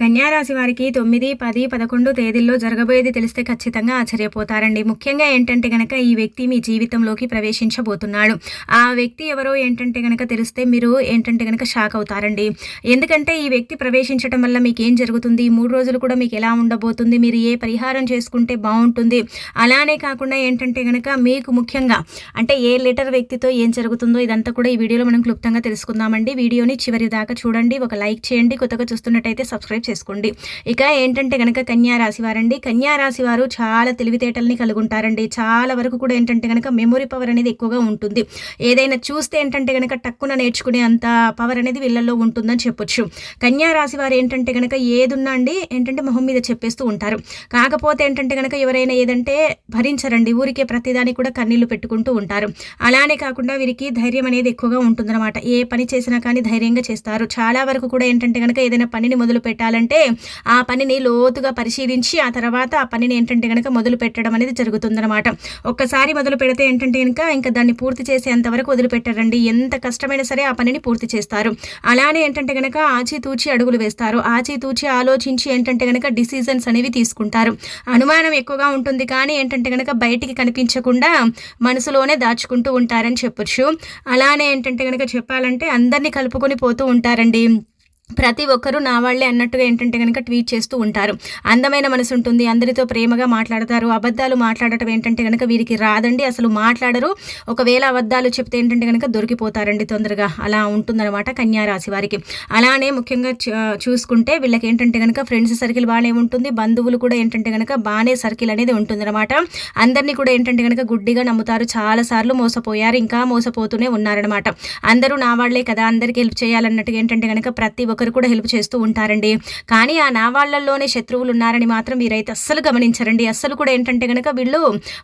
కన్యారాశి వారికి తొమ్మిది పది పదకొండు తేదీల్లో జరగబోయేది తెలిస్తే ఖచ్చితంగా ఆశ్చర్యపోతారండి. ముఖ్యంగా ఏంటంటే గనక ఈ వ్యక్తి మీ జీవితంలోకి ప్రవేశించబోతున్నాడు. ఆ వ్యక్తి ఎవరో ఏంటంటే గనక తెలిస్తే మీరు ఏంటంటే గనక షాక్ అవుతారండి. ఎందుకంటే ఈ వ్యక్తి ప్రవేశించడం వల్ల మీకు ఏం జరుగుతుంది మూడు రోజులు కూడా మీకు ఎలా ఉండబోతుంది? మీరు ఏ పరిహారం చేసుకుంటే బాగుంటుంది? అలానే కాకుండా ఏంటంటే గనక మీకు ముఖ్యంగా అంటే ఏ లెటర్ వ్యక్తితో ఏం జరుగుతుందో ఇదంతా కూడా ఈ వీడియోలో మనం క్లుప్తంగా తెలుసుకుందామండి. వీడియోని చివరి దాకా చూడండి. ఒక లైక్ చేయండి. కొత్తగా చూస్తున్నట్టయితే సబ్స్క్రైబ్ చేసుకోండి. ఇక ఏంటంటే కనుక కన్యా రాశి వారండి. కన్యా రాశి వారు చాలా తెలివితేటల్ని కలిగి ఉంటారండి చాలా వరకు కూడా ఏంటంటే కనుక మెమొరీ పవర్ అనేది ఎక్కువగా ఉంటుంది. ఏదైనా చూస్తే ఏంటంటే కనుక టక్కున నేర్చుకునే అంత పవర్ అనేది వీళ్ళల్లో ఉంటుందని చెప్పొచ్చు. కన్యా రాశి వారు ఏంటంటే కనుక ఏదున్నా అండి ఏంటంటే మొహం మీద చెప్పేస్తూ ఉంటారు. కాకపోతే ఏంటంటే కనుక ఎవరైనా ఏదంటే భరించరండి. ఊరికే ప్రతిదానికి కూడా కన్నీళ్ళు పెట్టుకుంటూ ఉంటారు. అలానే కాకుండా వీరికి ధైర్యం అనేది ఎక్కువగా ఉంటుందన్నమాట. ఏ పని చేసినా కానీ ధైర్యంగా చేస్తారు. చాలా వరకు కూడా ఏంటంటే కనుక ఏదైనా పనిని మొదలు పెట్టాలి చేయాలంటే ఆ పనిని లోతుగా పరిశీలించి ఆ తర్వాత ఆ పనిని ఏంటంటే కనుక మొదలు పెట్టడం అనేది జరుగుతుందనమాట ఒక్కసారి మొదలు పెడితే ఏంటంటే కనుక ఇంకా దాన్ని పూర్తి చేసేంత వరకు వదిలిపెట్టారండి. ఎంత కష్టమైనా సరే ఆ పనిని పూర్తి చేస్తారు. అలానే ఏంటంటే కనుక ఆచితూచి అడుగులు వేస్తారు. ఆచితూచి ఆలోచించి ఏంటంటే కనుక డిసిజన్స్ అనేవి తీసుకుంటారు. అనుమానం ఎక్కువగా ఉంటుంది కానీ ఏంటంటే కనుక బయటికి కనిపించకుండా మనసులోనే దాచుకుంటూ ఉంటారని చెప్పొచ్చు. అలానే ఏంటంటే కనుక చెప్పాలంటే అందరినీ కలుపుకొని పోతూ ఉంటారండి. ప్రతి ఒక్కరూ నా వాళ్ళే అన్నట్టుగా ఏంటంటే కనుక ట్వీట్ చేస్తూ ఉంటారు. అందమైన మనసు ఉంటుంది. అందరితో ప్రేమగా మాట్లాడతారు. అబద్ధాలు మాట్లాడటం ఏంటంటే కనుక వీరికి రాదండి. అసలు మాట్లాడరు. ఒకవేళ అబద్ధాలు చెప్తే ఏంటంటే కనుక దొరికిపోతారండి తొందరగా. అలా ఉంటుందన్నమాట కన్యారాశి వారికి. అలానే ముఖ్యంగా చూసుకుంటే వీళ్ళకి ఏంటంటే కనుక ఫ్రెండ్స్ సర్కిల్ బాగానే ఉంటుంది. బంధువులు కూడా ఏంటంటే కనుక బాగానే సర్కిల్ అనేది ఉంటుందన్నమాట. అందరినీ కూడా ఏంటంటే కనుక గుడ్డిగా నమ్ముతారు. చాలాసార్లు మోసపోయారు. ఇంకా మోసపోతూనే ఉన్నారనమాట అందరూ నా వాళ్ళే కదా. అందరికీ హెల్ప్ చేయాలన్నట్టుగా ఏంటంటే కనుక ప్రతి ఒకరు కూడా హెల్ప్ చేస్తూ ఉంటారండి. కానీ ఆ నా వాళ్ళల్లోనే శత్రువులు ఉన్నారని మాత్రం వీరైతే అస్సలు గమనించరండి. అస్సలు కూడా ఏంటంటే కనుక వీళ్ళు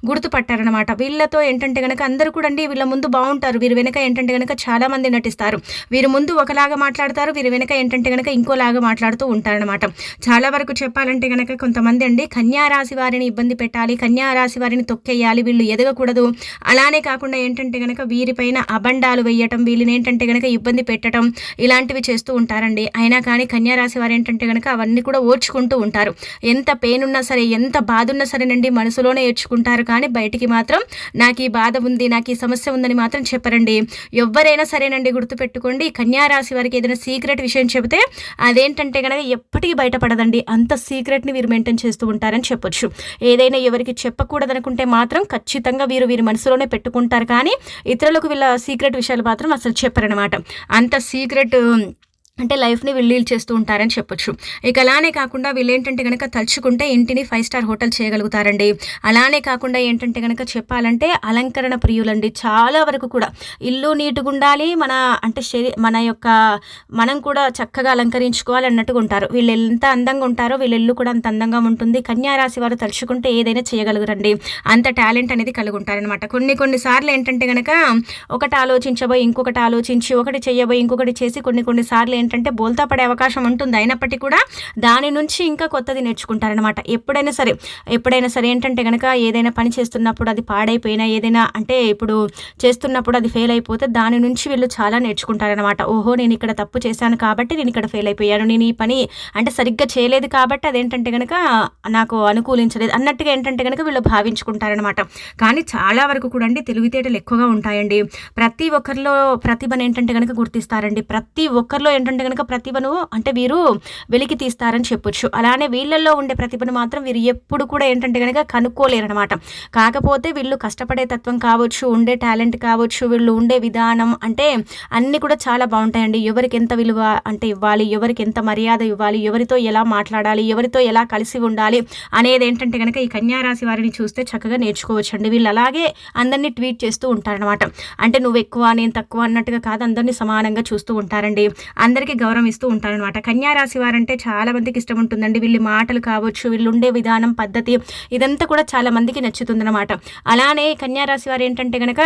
గుర్తుపట్టారనమాట వీళ్ళతో ఏంటంటే కనుక అందరూ కూడా అండి వీళ్ళ ముందు బాగుంటారు. వీరి వెనక ఏంటంటే కనుక చాలా మంది నటిస్తారు. వీరు ముందు ఒకలాగా మాట్లాడతారు. వీరి వెనక ఏంటంటే కనుక ఇంకోలాగా మాట్లాడుతూ ఉంటారనమాట చాలా వరకు చెప్పాలంటే కనుక కొంతమంది అండి కన్యారాశి వారిని ఇబ్బంది పెట్టాలి కన్యారాశి వారిని తొక్కేయాలి వీళ్ళు ఎదగకూడదు. అలానే కాకుండా ఏంటంటే కనుక వీరిపైన అబండాలు వేయటం వీళ్ళని ఏంటంటే కనుక ఇబ్బంది పెట్టడం ఇలాంటివి చేస్తూ ఉంటారండి. ఉంటుంది అయినా కానీ కన్యారాశి వారు ఏంటంటే కనుక అవన్నీ కూడా ఓర్చుకుంటూ ఉంటారు. ఎంత పెయిన్ ఉన్నా సరే ఎంత బాధ ఉన్నా సరేనండి మనసులోనే ఏడ్చుకుంటారు. కానీ బయటికి మాత్రం నాకు ఈ బాధ ఉంది నాకు ఈ సమస్య ఉందని మాత్రం చెప్పరండి. ఎవరైనా సరేనండి గుర్తుపెట్టుకోండి కన్యారాశి వారికి ఏదైనా సీక్రెట్ విషయం చెబితే అదేంటంటే కనుక ఎప్పటికీ బయటపడదండి. అంత సీక్రెట్ని వీరు మెయింటైన్ చేస్తూ ఉంటారని చెప్పొచ్చు. ఏదైనా ఎవరికి చెప్పకూడదనుకుంటే మాత్రం ఖచ్చితంగా వీరు వీరి మనసులోనే పెట్టుకుంటారు. కానీ ఇతరులకు వీళ్ళ సీక్రెట్ విషయాలు మాత్రం అసలు చెప్పరనమాట అంత సీక్రెట్ అంటే లైఫ్ని వీళ్ళు చేస్తూ ఉంటారని చెప్పొచ్చు. ఇక అలానే కాకుండా వీళ్ళు ఏంటంటే కనుక తలుచుకుంటే ఇంటిని ఫైవ్ స్టార్ హోటల్ చేయగలుగుతారండి. అలానే కాకుండా ఏంటంటే కనుక చెప్పాలంటే అలంకరణ ప్రియులండి. చాలా వరకు కూడా ఇల్లు నీటుగా ఉండాలి మన అంటే శరీ మన యొక్క మనం కూడా చక్కగా అలంకరించుకోవాలి అన్నట్టుగా ఉంటారు. వీళ్ళు ఎంత అందంగా ఉంటారో వీళ్ళ ఇల్లు కూడా అంత అందంగా ఉంటుంది. కన్యారాశి వారు తలుచుకుంటే ఏదైనా చేయగలుగురండి. అంత టాలెంట్ అనేది కలిగి ఉంటారనమాట కొన్ని కొన్ని సార్లు ఏంటంటే కనుక ఒకటి ఆలోచించబోయి ఇంకొకటి ఆలోచించి ఒకటి చేయబోయి ఇంకొకటి చేసి కొన్ని కొన్ని సార్లు ఏంటంటే బోల్తా పడే అవకాశం ఉంటుంది. అయినప్పటికీ కూడా దాని నుంచి ఇంకా కొత్తది నేర్చుకుంటారనమాట ఎప్పుడైనా సరే ఎప్పుడైనా సరే ఏంటంటే కనుక ఏదైనా పని చేస్తున్నప్పుడు అది పాడైపోయినా ఏదైనా అంటే ఇప్పుడు చేస్తున్నప్పుడు అది ఫెయిల్ అయిపోతే దాని నుంచి వీళ్ళు చాలా నేర్చుకుంటారనమాట ఓహో నేను ఇక్కడ తప్పు చేశాను కాబట్టి నేను ఇక్కడ ఫెయిల్ అయిపోయాను. నేను ఈ పని అంటే సరిగ్గా చేయలేదు కాబట్టి అదేంటంటే కనుక నాకు అనుకూలించలేదు అన్నట్టుగా ఏంటంటే కనుక వీళ్ళు భావించుకుంటారనమాట కానీ చాలా వరకు కూడా అండి తెలివితేటలు ఎక్కువగా ఉంటాయండి. ప్రతి ఒక్కరిలో ప్రతిభను ఏంటంటే కనుక గుర్తిస్తారండి. ప్రతి ఒక్కరిలో ఏంటంటే అంటే కనుక ప్రతిభను అంటే వీరు వెలికి తీస్తారని చెప్పొచ్చు. అలానే వీళ్ళల్లో ఉండే ప్రతిభను మాత్రం వీరు ఎప్పుడు కూడా ఏంటంటే కనుక కనుక్కోలేరనమాట కాకపోతే వీళ్ళు కష్టపడే తత్వం కావచ్చు ఉండే టాలెంట్ కావచ్చు వీళ్ళు ఉండే విధానం అంటే అన్నీ కూడా చాలా బాగుంటాయండి. ఎవరికి ఎంత విలువ అంటే ఇవ్వాలి ఎవరికి ఎంత మర్యాద ఇవ్వాలి ఎవరితో ఎలా మాట్లాడాలి ఎవరితో ఎలా కలిసి ఉండాలి అనేది ఏంటంటే కనుక ఈ కన్యారాశి వారిని చూస్తే చక్కగా నేర్చుకోవచ్చు అండి వీళ్ళు అలాగే అందరినీ ట్వీట్ చేస్తూ ఉంటారనమాట అంటే నువ్వు ఎక్కువ నేను తక్కువ అన్నట్టుగా కాదు అందరినీ సమానంగా చూస్తూ ఉంటారండి. అందరి అందరికీ గౌరవం ఇస్తూ ఉంటారనమాట కన్యారాశి వారంటే చాలా మందికి ఇష్టం ఉంటుందండి. వీళ్ళ మాటలు కావచ్చు వీళ్ళు ఉండే విధానం పద్ధతి ఇదంతా కూడా చాలా మందికి నచ్చుతుందన్నమాట. అలానే కన్యారాశి వారు ఏంటంటే కనుక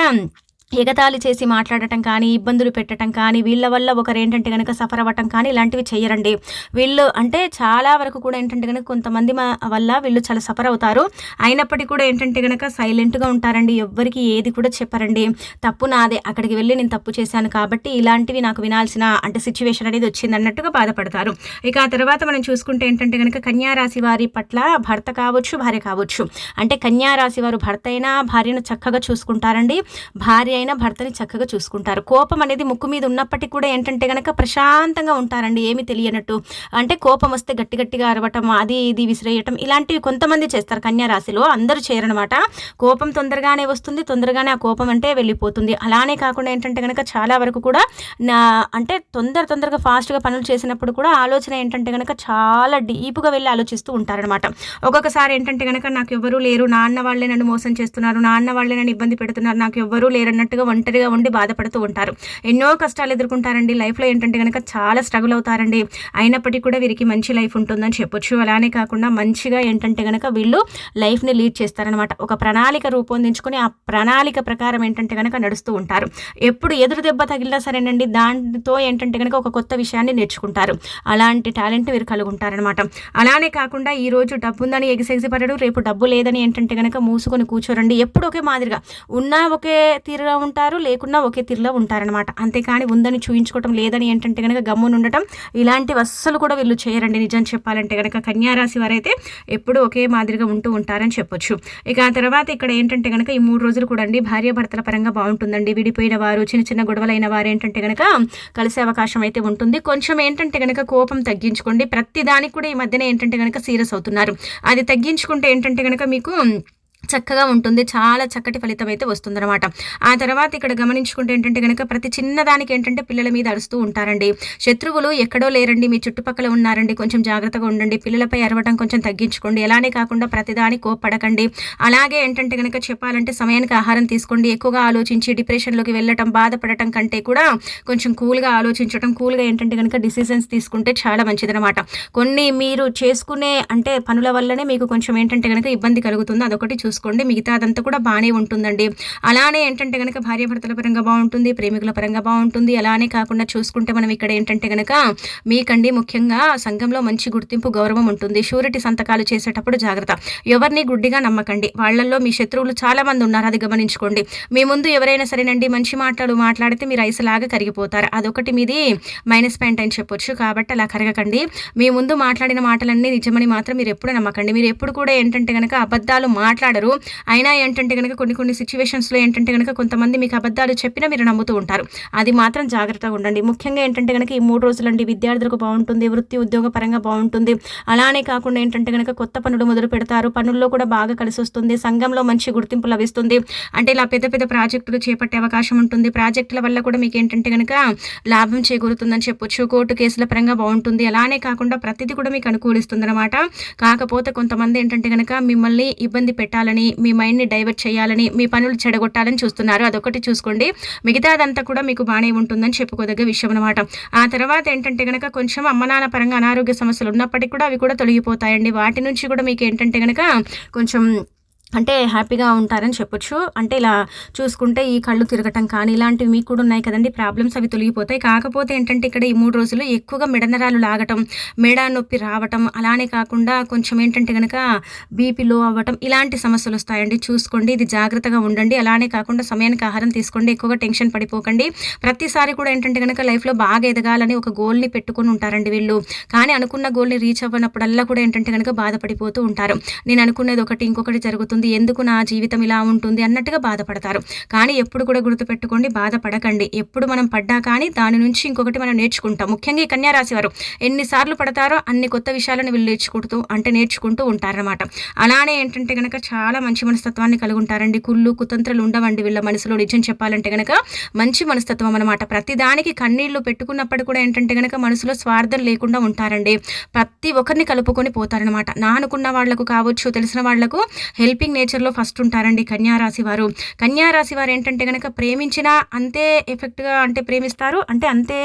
ఎగతాళి చేసి మాట్లాడటం కానీ ఇబ్బందులు పెట్టడం కానీ వీళ్ళ వల్ల ఒకరు ఏంటంటే కనుక సఫర్ అవ్వటం కానీ ఇలాంటివి చేయరండి. వీళ్ళు అంటే చాలా వరకు కూడా ఏంటంటే కనుక కొంతమంది వల్ల వీళ్ళు చాలా సఫర్ అవుతారు. అయినప్పటికీ కూడా ఏంటంటే కనుక సైలెంట్గా ఉంటారండి. ఎవ్వరికి ఏది కూడా చెప్పరండి. తప్పు నాదే. అక్కడికి వెళ్ళి నేను తప్పు చేశాను కాబట్టి ఇలాంటివి నాకు వినాల్సిన అంటే సిచ్యువేషన్ అనేది వచ్చింది అన్నట్టుగా బాధపడతారు. ఇక ఆ తర్వాత మనం చూసుకుంటే ఏంటంటే కనుక కన్యారాశి వారి పట్ల భర్త కావచ్చు భార్య కావచ్చు. అంటే కన్యారాశి వారు భర్త అయినా భార్యను చక్కగా చూసుకుంటారండి. భార్య అయినా భర్తని చక్కగా చూసుకుంటారు. కోపం అనేది ముక్కు మీద ఉన్నప్పటికీ కూడా ఏంటంటే కనుక ప్రశాంతంగా ఉంటారండి ఏమి తెలియనట్టు. అంటే కోపం వస్తే గట్టి గట్టిగా అరవటం అది ఇది విసిరేయటం ఇలాంటివి కొంతమంది చేస్తారు కన్యా రాశిలో. అందరూ చేయరనమాట కోపం తొందరగానే వస్తుంది తొందరగానే ఆ కోపం అంటే వెళ్ళిపోతుంది. అలానే కాకుండా ఏంటంటే కనుక చాలా వరకు కూడా నా అంటే తొందర తొందరగా ఫాస్ట్గా పనులు చేసినప్పుడు కూడా ఆలోచన ఏంటంటే కనుక చాలా డీప్గా వెళ్ళి ఆలోచిస్తూ ఉంటారనమాట ఒక్కొక్కసారి ఏంటంటే కనుక నాకు ఎవరూ లేరు నాన్న వాళ్ళే నన్ను మోసం చేస్తున్నారు నాన్న వాళ్ళే నన్ను ఇబ్బంది పెడుతున్నారు నాకు ఎవ్వరూ లేరన్నట్టు అన్నట్టుగా ఒంటరిగా ఉండి బాధపడుతూ ఉంటారు. ఎన్నో కష్టాలు ఎదుర్కొంటారండి. లైఫ్లో ఏంటంటే కనుక చాలా స్ట్రగుల్ అవుతారండి. అయినప్పటికీ కూడా వీరికి మంచి లైఫ్ ఉంటుందని చెప్పొచ్చు. అలానే కాకుండా మంచిగా ఏంటంటే కనుక వీళ్ళు లైఫ్ని లీడ్ చేస్తారనమాట ఒక ప్రణాళిక రూపొందించుకొని ఆ ప్రణాళిక ప్రకారం ఏంటంటే కనుక నడుస్తూ ఉంటారు. ఎప్పుడు ఎదురు దెబ్బ తగిలినా సరేనండి దాంతో ఏంటంటే కనుక ఒక కొత్త విషయాన్ని నేర్చుకుంటారు. అలాంటి టాలెంట్ వీరు కలిగి ఉంటారనమాట అలానే కాకుండా ఈ రోజు డబ్బు ఉందని ఎగిసెగిసిపడడు రేపు డబ్బు లేదని ఏంటంటే కనుక మూసుకొని కూర్చోరండి. ఎప్పుడు ఒకే మాదిరిగా. ఉన్నా ఒకే తీరుగా ఉంటారు లేకున్నా ఒకే తీరులో ఉంటారనమాట అంతేకాని ఉందని చూయించుకోవటం లేదని ఏంటంటే కనుక గమ్మునుండటం ఉండటం ఇలాంటి అస్సలు కూడా వీళ్ళు చేయరండి. నిజం చెప్పాలంటే కనుక కన్యారాశి వారైతే ఎప్పుడూ ఒకే మాదిరిగా ఉంటూ ఉంటారని చెప్పొచ్చు. ఇక ఆ తర్వాత ఇక్కడ ఏంటంటే కనుక ఈ మూడు రోజులు కూడా అండి భార్య భర్తల పరంగా బాగుంటుందండి. విడిపోయిన వారు చిన్న చిన్న గొడవలైన వారు ఏంటంటే కనుక కలిసే అవకాశం అయితే ఉంటుంది. కొంచెం ఏంటంటే కనుక కోపం తగ్గించుకోండి. ప్రతి దానికి కూడా ఈ మధ్యన ఏంటంటే కనుక సీరియస్ అవుతున్నారు. అది తగ్గించుకుంటే ఏంటంటే కనుక మీకు చక్కగా ఉంటుంది. చాలా చక్కటి ఫలితం అయితే వస్తుందన్నమాట. ఆ తర్వాత ఇక్కడ గమనించుకుంటే ఏంటంటే కనుక ప్రతి చిన్నదానికి ఏంటంటే పిల్లల మీద అరుస్తూ ఉంటారండి. శత్రువులు ఎక్కడో లేరండి. మీ చుట్టుపక్కల ఉన్నారండి. కొంచెం జాగ్రత్తగా ఉండండి. పిల్లలపై అరవటం కొంచెం తగ్గించుకోండి. ఎలానే కాకుండా ప్రతిదాని కోప్పడకండి. అలాగే ఏంటంటే కనుక చెప్పాలంటే సమయానికి ఆహారం తీసుకోండి. ఎక్కువగా ఆలోచించి డిప్రెషన్లోకి వెళ్ళటం బాధపడటం కంటే కూడా కొంచెం కూల్గా ఆలోచించడం కూల్గా ఏంటంటే కనుక డిసిజన్స్ తీసుకుంటే చాలా మంచిదనమాట కొన్ని మీరు చేసుకునే అంటే పనుల వల్లనే మీకు కొంచెం ఏంటంటే కనుక ఇబ్బంది కలుగుతుంది. అదొకటి చూసి చూసుకోండి. మిగతా అదంతా కూడా బాగానే ఉంటుందండి. అలానే ఏంటంటే కనుక భార్యాభర్తల పరంగా బాగుంటుంది ప్రేమికుల పరంగా బాగుంటుంది అలానే కాకుండా చూసుకుంటే మనం ఇక్కడ ఏంటంటే కనుక మీకండి ముఖ్యంగా సంఘంలో మంచి గుర్తింపు గౌరవం ఉంటుంది. షూరిటీ సంతకాలు చేసేటప్పుడు జాగ్రత్త. ఎవరిని గుడ్డిగా నమ్మకండి. వాళ్ళల్లో మీ శత్రువులు చాలా మంది ఉన్నారు. అది గమనించుకోండి. మీ ముందు ఎవరైనా సరేనండి మంచి మాటలు మాట్లాడితే మీరు ఐసలాగా కరిగిపోతారు. అదొకటి మీది మైనస్ పాయింట్ అని చెప్పొచ్చు. కాబట్టి అలా కరగకండి. మీ ముందు మాట్లాడిన మాటలన్నీ నిజమని మాత్రం మీరు ఎప్పుడు నమ్మకండి. మీరు ఎప్పుడు కూడా ఏంటంటే కనుక అబద్ధాలు మాట్లాడరు. అయినా ఏంటంటే కనుక కొన్ని కొన్ని సిచ్యువేషన్స్లో ఏంటంటే కనుక కొంతమంది మీకు అబద్ధాలు చెప్పినా మీరు నమ్ముతూ ఉంటారు. అది మాత్రం జాగ్రత్తగా ఉండండి. ముఖ్యంగా ఏంటంటే కనుక ఈ మూడు రోజులండి విద్యార్థులకు బాగుంటుంది వృత్తి ఉద్యోగ పరంగా బాగుంటుంది. అలానే కాకుండా ఏంటంటే కనుక కొత్త పనులు మొదలు పెడతారు. పనుల్లో కూడా బాగా కలిసి వస్తుంది. సంఘంలో మంచి గుర్తింపు లభిస్తుంది. అంటే ఇలా పెద్ద పెద్ద ప్రాజెక్టులు చేపట్టే అవకాశం ఉంటుంది. ప్రాజెక్టుల వల్ల కూడా మీకు ఏంటంటే కనుక లాభం చేకూరుతుందని చెప్పొచ్చు. కోర్టు కేసుల పరంగా బాగుంటుంది. అలానే కాకుండా ప్రతిదీ కూడా మీకు అనుకూలిస్తుంది అనమాట కాకపోతే కొంతమంది ఏంటంటే కనుక మిమ్మల్ని ఇబ్బంది పెట్టాలి చేయాలని మీ మైండ్ని డైవర్ట్ చేయాలని మీ పనులు చెడగొట్టాలని చూస్తున్నారు. అదొకటి చూసుకోండి. మిగతాదంతా కూడా మీకు బాగానే ఉంటుందని చెప్పుకోదగ్గ విషయం అనమాట ఆ తర్వాత ఏంటంటే కనుక కొంచెం అమ్మ నాన్న పరంగా అనారోగ్య సమస్యలు ఉన్నప్పటికీ కూడా అవి కూడా తొలగిపోతాయండి. వాటి నుంచి కూడా మీకు ఏంటంటే కనుక కొంచెం అంటే హ్యాపీగా ఉంటారని చెప్పొచ్చు. అంటే ఇలా చూసుకుంటే ఈ కళ్ళు తిరగటం కానీ ఇలాంటివి మీకు కూడా ఉన్నాయి కదండి. ప్రాబ్లమ్స్ అవి తొలగిపోతాయి. కాకపోతే ఏంటంటే ఇక్కడ ఈ మూడు రోజులు ఎక్కువగా మెడనరాలు లాగటం మెడ నొప్పి రావటం అలానే కాకుండా కొంచెం ఏంటంటే కనుక బీపీ లో అవ్వటం ఇలాంటి సమస్యలు వస్తాయండి. చూసుకోండి ఇది జాగ్రత్తగా ఉండండి. అలానే కాకుండా సమయానికి ఆహారం తీసుకోండి. ఎక్కువగా టెన్షన్ పడిపోకండి. ప్రతిసారి కూడా ఏంటంటే కనుక లైఫ్లో బాగా ఎదగాలని ఒక గోల్ని పెట్టుకుని ఉంటారండి వీళ్ళు. కానీ అనుకున్న గోల్ని రీచ్ అవ్వనప్పుడల్లా కూడా ఏంటంటే కనుక బాధపడిపోతూ ఉంటారు. నేను అనుకునేది ఒకటి ఇంకొకటి జరుగుతుంది. అవుతుంది ఎందుకు నా జీవితం ఇలా ఉంటుంది అన్నట్టుగా బాధపడతారు. కానీ ఎప్పుడు కూడా గుర్తుపెట్టుకోండి బాధపడకండి. ఎప్పుడు మనం పడ్డా కానీ దాని నుంచి ఇంకొకటి మనం నేర్చుకుంటాం. ముఖ్యంగా ఈ కన్యారాశి వారు ఎన్నిసార్లు పడతారో అన్ని కొత్త విషయాలను వీళ్ళు నేర్చుకుంటూ అంటే నేర్చుకుంటూ ఉంటారనమాట అలానే ఏంటంటే కనుక చాలా మంచి మనస్తత్వాన్ని కలిగి ఉంటారండి. కుళ్ళు కుతంత్రాలు ఉండవండి వీళ్ళ మనసులో. నిజం చెప్పాలంటే కనుక మంచి మనస్తత్వం అనమాట ప్రతిదానికి కన్నీళ్ళు పెట్టుకున్నప్పుడు కూడా ఏంటంటే కనుక మనసులో స్వార్థం లేకుండా ఉంటారండి. ప్రతి ఒక్కరిని కలుపుకొని పోతారనమాట నా అనుకున్న వాళ్ళకు కావచ్చు తెలిసిన వాళ్ళకు హెల్పింగ్ హెల్పింగ్ నేచర్లో ఫస్ట్ ఉంటారండి కన్యారాశి వారు. కన్యారాశి వారు ఏంటంటే కనుక ప్రేమించినా అంతే ఎఫెక్ట్గా అంటే ప్రేమిస్తారు అంటే అంతే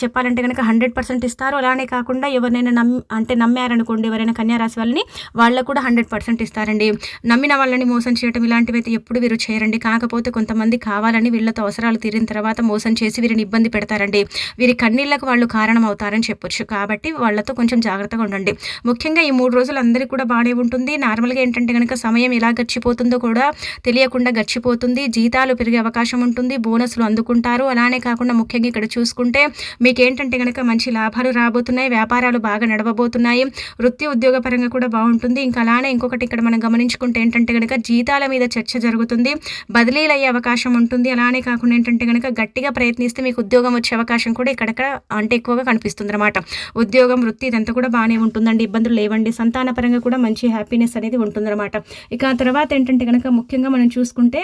చెప్పాలంటే కనుక హండ్రెడ్ పర్సెంట్ ఇస్తారు. అలానే కాకుండా ఎవరినైనా నమ్ అంటే నమ్మారనుకోండి ఎవరైనా కన్యారాశి వాళ్ళని వాళ్ళకు కూడా హండ్రెడ్ పర్సెంట్ ఇస్తారండి. నమ్మిన వాళ్ళని మోసం చేయడం ఇలాంటివి అయితే ఎప్పుడు వీరు చేయరండి. కాకపోతే కొంతమంది కావాలని వీళ్ళతో అవసరాలు తీరిన తర్వాత మోసం చేసి వీరిని ఇబ్బంది పెడతారండి. వీరి కన్నీళ్ళకు వాళ్ళు కారణం అవుతారని చెప్పొచ్చు. కాబట్టి వాళ్ళతో కొంచెం జాగ్రత్తగా ఉండండి. ముఖ్యంగా ఈ మూడు రోజులు అందరికీ కూడా బాగానే ఉంటుంది. నార్మల్గా ఏంటంటే కనుక సమయం ఎలా గడిచిపోతుందో కూడా తెలియకుండా గడిచిపోతుంది. జీతాలు పెరిగే అవకాశం ఉంటుంది. బోనస్లు అందుకుంటారు. అలానే కాకుండా ముఖ్యంగా ఇక్కడ చూసుకుంటే మీకు ఏంటంటే కనుక మంచి లాభాలు రాబోతున్నాయి. వ్యాపారాలు బాగా నడవబోతున్నాయి. వృత్తి ఉద్యోగ పరంగా కూడా బాగుంటుంది. ఇంకా అలానే ఇంకొకటి ఇక్కడ మనం గమనించుకుంటే ఏంటంటే కనుక జీతాల మీద చర్చ జరుగుతుంది. బదిలీలు అయ్యే అవకాశం ఉంటుంది. అలానే కాకుండా ఏంటంటే కనుక గట్టిగా ప్రయత్నిస్తే మీకు ఉద్యోగం వచ్చే అవకాశం కూడా ఇక్కడక్కడ అంటే ఎక్కువగా కనిపిస్తుంది అనమాట ఉద్యోగం వృత్తి ఇదంతా కూడా బాగానే ఉంటుందండి. ఇబ్బందులు లేవండి. సంతానపరంగా కూడా మంచి హ్యాపీనెస్ అనేది ఉంటుందన్నమాట. ఇక ఆ తర్వాత ఏంటంటే కనుక ముఖ్యంగా మనం చూసుకుంటే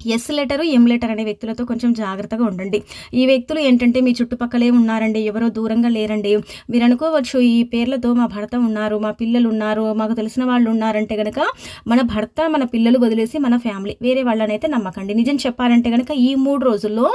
ఎస్ లెటరు ఎం లెటర్ అనే వ్యక్తులతో కొంచెం జాగ్రత్తగా ఉండండి. ఈ వ్యక్తులు ఏంటంటే మీ చుట్టుపక్కలే ఉన్నారండి ఎవరో దూరంగా లేరండి. మీరు అనుకోవచ్చు ఈ పేర్లతో మా భర్త ఉన్నారు మా పిల్లలు ఉన్నారు మాకు తెలిసిన వాళ్ళు ఉన్నారంటే కనుక మన భర్త మన పిల్లలు వదిలేసి మన ఫ్యామిలీ వేరే వాళ్ళనైతే నమ్మకండి. నిజం చెప్పాలంటే కనుక ఈ మూడు రోజుల్లో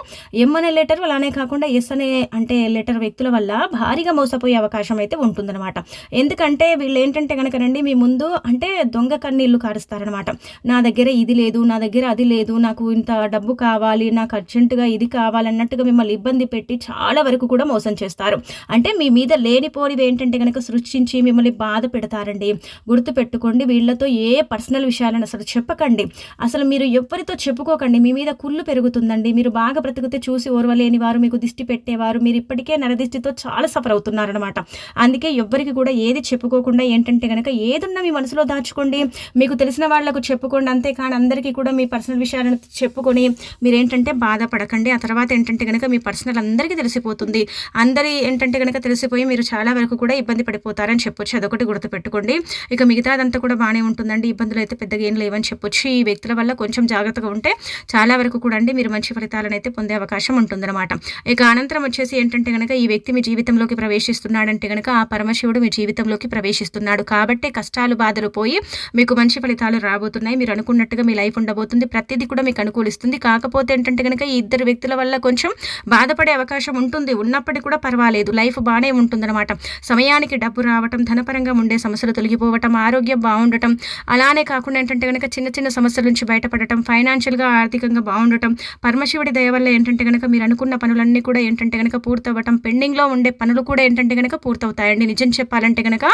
ఎం అనే లెటర్ అలానే కాకుండా ఎస్ అనే అంటే లెటర్ వ్యక్తుల వల్ల భారీగా మోసపోయే అవకాశం అయితే ఉంటుందన్నమాట. ఎందుకంటే వీళ్ళు ఏంటంటే కనుక రండి మీ ముందు అంటే దొంగ కన్నీళ్ళు కారుస్తారనమాట నా దగ్గర ఇది లేదు నా దగ్గర అది లేదు నా నాకు ఇంత డబ్బు కావాలి నాకు అర్జెంటుగా ఇది కావాలన్నట్టుగా మిమ్మల్ని ఇబ్బంది పెట్టి చాలా వరకు కూడా మోసం చేస్తారు. అంటే మీ మీద లేనిపోనివి ఏంటంటే కనుక సృష్టించి మిమ్మల్ని బాధ పెడతారండి. గుర్తు పెట్టుకోండి వీళ్ళతో ఏ పర్సనల్ విషయాలను అసలు చెప్పకండి. అసలు మీరు ఎవరితో చెప్పుకోకండి. మీ మీద కుళ్ళు పెరుగుతుందండి. మీరు బాగా బ్రతికితే చూసి ఓర్వలేని వారు మీకు దిష్టి పెట్టేవారు మీరు ఇప్పటికే నరదిష్టితో చాలా సఫర్ అవుతున్నారనమాట అందుకే ఎవ్వరికి కూడా ఏది చెప్పుకోకుండా ఏంటంటే కనుక ఏదున్నా మీ మనసులో దాచుకోండి. మీకు తెలిసిన వాళ్ళకు చెప్పుకోండి. అంతేకాని అందరికీ కూడా మీ పర్సనల్ విషయాలను చెప్పుకొని మీరేంటంటే బాధపడకండి. ఆ తర్వాత ఏంటంటే కనుక మీ పర్సనల్ అందరికీ తెలిసిపోతుంది. అందరి ఏంటంటే కనుక తెలిసిపోయి మీరు చాలా వరకు కూడా ఇబ్బంది పడిపోతారని చెప్పొచ్చు. అదొకటి గుర్తుపెట్టుకోండి. ఇక మిగతాదంతా కూడా బాగానే ఉంటుందండి. ఇబ్బందులు అయితే పెద్దగా ఏం లేవని చెప్పొచ్చు. ఈ వ్యక్తుల వల్ల కొంచెం జాగ్రత్తగా ఉంటే చాలా వరకు కూడా అండి మీరు మంచి ఫలితాలను అయితే పొందే అవకాశం ఉంటుందన్నమాట. ఇక అనంతరం వచ్చేసి ఏంటంటే కనుక ఈ వ్యక్తి మీ జీవితంలోకి ప్రవేశిస్తున్నాడంటే కనుక ఆ పరమశివుడు మీ జీవితంలోకి ప్రవేశిస్తున్నాడు. కాబట్టి కష్టాలు బాధలు పోయి మీకు మంచి ఫలితాలు రాబోతున్నాయి. మీరు అనుకున్నట్టుగా మీ లైఫ్ ఉండబోతుంది. ప్రతిదీ కూడా మీకు అనుకూలిస్తుంది. కాకపోతే ఏంటంటే కనుక ఈ ఇద్దరు వ్యక్తుల వల్ల కొంచెం బాధపడే అవకాశం ఉంటుంది. ఉన్నప్పటికీ కూడా పర్వాలేదు. లైఫ్ బాగానే ఉంటుందన్నమాట. సమయానికి డబ్బు రావటం ధనపరంగా ఉండే సమస్యలు తొలగిపోవటం ఆరోగ్యం బాగుండటం అలానే కాకుండా ఏంటంటే కనుక చిన్న చిన్న సమస్యల నుంచి బయటపడటం ఫైనాన్షియల్గా ఆర్థికంగా బాగుండటం పరమశివుడి దయ వల్ల ఏంటంటే కనుక మీరు అనుకున్న పనులన్నీ కూడా ఏంటంటే కనుక పూర్తవ్వటం పెండింగ్లో ఉండే పనులు కూడా ఏంటంటే కనుక పూర్తవుతాయండి. నిజం చెప్పాలంటే కనుక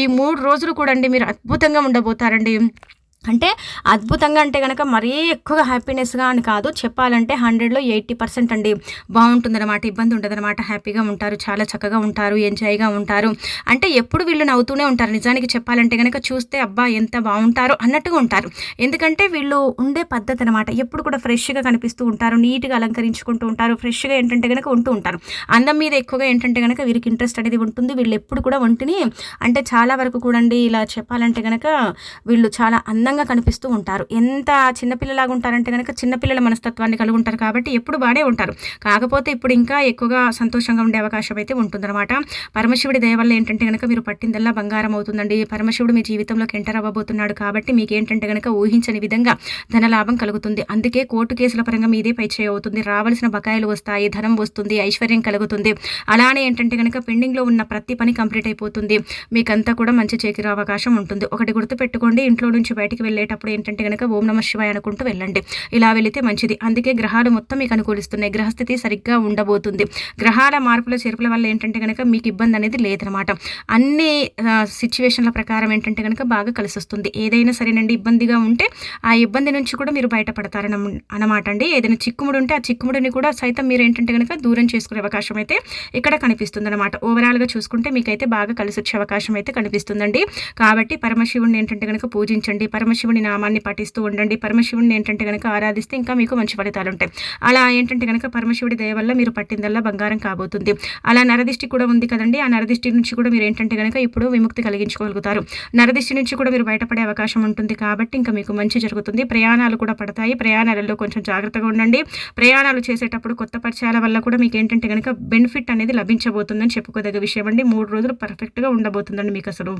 ఈ మూడు రోజులు కూడా అండి మీరు అద్భుతంగా ఉండబోతారండి. అంటే అద్భుతంగా అంటే కనుక మరీ ఎక్కువగా హ్యాపీనెస్గా అని కాదు చెప్పాలంటే హండ్రెడ్లో ఎయిటీ పర్సెంట్ అండి బాగుంటుందన్నమాట ఇబ్బంది ఉండదన్నమాట హ్యాపీగా ఉంటారు చాలా చక్కగా ఉంటారు ఎంజాయ్గా ఉంటారు. అంటే ఎప్పుడు వీళ్ళు నవ్వుతూనే ఉంటారు. నిజానికి చెప్పాలంటే కనుక చూస్తే అబ్బా ఎంత బాగుంటారు అన్నట్టుగా ఉంటారు. ఎందుకంటే వీళ్ళు ఉండే పద్ధతి అనమాట ఎప్పుడు కూడా ఫ్రెష్గా కనిపిస్తూ ఉంటారు నీట్గా అలంకరించుకుంటూ ఉంటారు ఫ్రెష్గా ఏంటంటే కనుక ఉంటూ ఉంటారు. అందం మీద ఎక్కువగా ఏంటంటే కనుక వీరికి ఇంట్రెస్ట్ అనేది ఉంటుంది. వీళ్ళు ఎప్పుడు కూడా ఒంటిని అంటే చాలా వరకు కూడా ఇలా చెప్పాలంటే కనుక వీళ్ళు చాలా అందం అందంగా కనిపిస్తూ ఉంటారు. ఎంత చిన్నపిల్లలాగా ఉంటారంటే కనుక చిన్నపిల్లల మనస్తత్వాన్ని కలిగి ఉంటారు కాబట్టి ఎప్పుడు బాగానే ఉంటారు. కాకపోతే ఇప్పుడు ఇంకా ఎక్కువగా సంతోషంగా ఉండే అవకాశం అయితే ఉంటుందన్నమాట. పరమశివుడి దయ వల్ల ఏంటంటే కనుక మీరు పట్టిందల్లా బంగారం అవుతుందండి. పరమశివుడు మీ జీవితంలోకి ఎంటర్ అవ్వబోతున్నాడు కాబట్టి మీకు ఏంటంటే కనుక ఊహించని విధంగా ధనలాభం కలుగుతుంది. అందుకే కోర్టు కేసుల పరంగా మీదే పై అవుతుంది. రావాల్సిన బకాయిలు వస్తాయి ధనం వస్తుంది ఐశ్వర్యం కలుగుతుంది. అలానే ఏంటంటే కనుక పెండింగ్లో ఉన్న ప్రతి పని కంప్లీట్ అయిపోతుంది. మీకంతా కూడా మంచి చేకిరే అవకాశం ఉంటుంది. ఒకటి గుర్తుపెట్టుకోండి. ఇంట్లో నుంచి బయటికి బయటికి వెళ్ళేటప్పుడు ఏంటంటే కనుక ఓం నమ శివాయ అనుకుంటూ వెళ్ళండి. ఇలా వెళితే మంచిది. అందుకే గ్రహాలు మొత్తం మీకు అనుకూలిస్తున్నాయి. గ్రహస్థితి సరిగ్గా ఉండబోతుంది. గ్రహాల మార్పుల చేర్పుల వల్ల ఏంటంటే కనుక మీకు ఇబ్బంది అనేది లేదనమాట అన్ని సిచ్యువేషన్ల ప్రకారం ఏంటంటే కనుక బాగా కలిసి వస్తుంది ఏదైనా సరేనండి ఇబ్బందిగా ఉంటే ఆ ఇబ్బంది నుంచి కూడా మీరు బయటపడతారన అనమాట అండి. ఏదైనా చిక్కుముడు ఉంటే ఆ చిక్కుముడిని కూడా సైతం మీరు ఏంటంటే కనుక దూరం చేసుకునే అవకాశం అయితే ఇక్కడ కనిపిస్తుంది అనమాట ఓవరాల్గా చూసుకుంటే మీకైతే బాగా కలిసి వచ్చే అవకాశం అయితే కనిపిస్తుందండి. కాబట్టి పరమశివుడిని ఏంటంటే కనుక పూజించండి. పరమ పరమశివుని నామాన్ని పఠిస్తూ ఉండండి. పరమశివుడిని ఏంటంటే కనుక ఆరాధిస్తే ఇంకా మీకు మంచి ఫలితాలు ఉంటాయి. అలా ఏంటంటే కనుక పరమశివుడి దయ వల్ల మీరు పట్టిందల్లా బంగారం కాబోతుంది. అలా నరదిష్టి కూడా ఉంది కదండి. ఆ నరదిష్టి నుంచి కూడా మీరు ఏంటంటే కనుక ఇప్పుడు విముక్తి కలిగించుకోగలుగుతారు. నరదిష్టి నుంచి కూడా మీరు బయటపడే అవకాశం ఉంటుంది కాబట్టి ఇంకా మీకు మంచి జరుగుతుంది. ప్రయాణాలు కూడా పడతాయి. ప్రయాణాలలో కొంచెం జాగ్రత్తగా ఉండండి. ప్రయాణాలు చేసేటప్పుడు కొత్త పరిచయాల వల్ల కూడా మీకు ఏంటంటే కనుక బెనిఫిట్ అనేది లభించబోతుందని చెప్పుకోదగ్గ విషయం అండి. మూడు రోజులు పర్ఫెక్ట్గా ఉండబోతుందండి మీకు అసలు.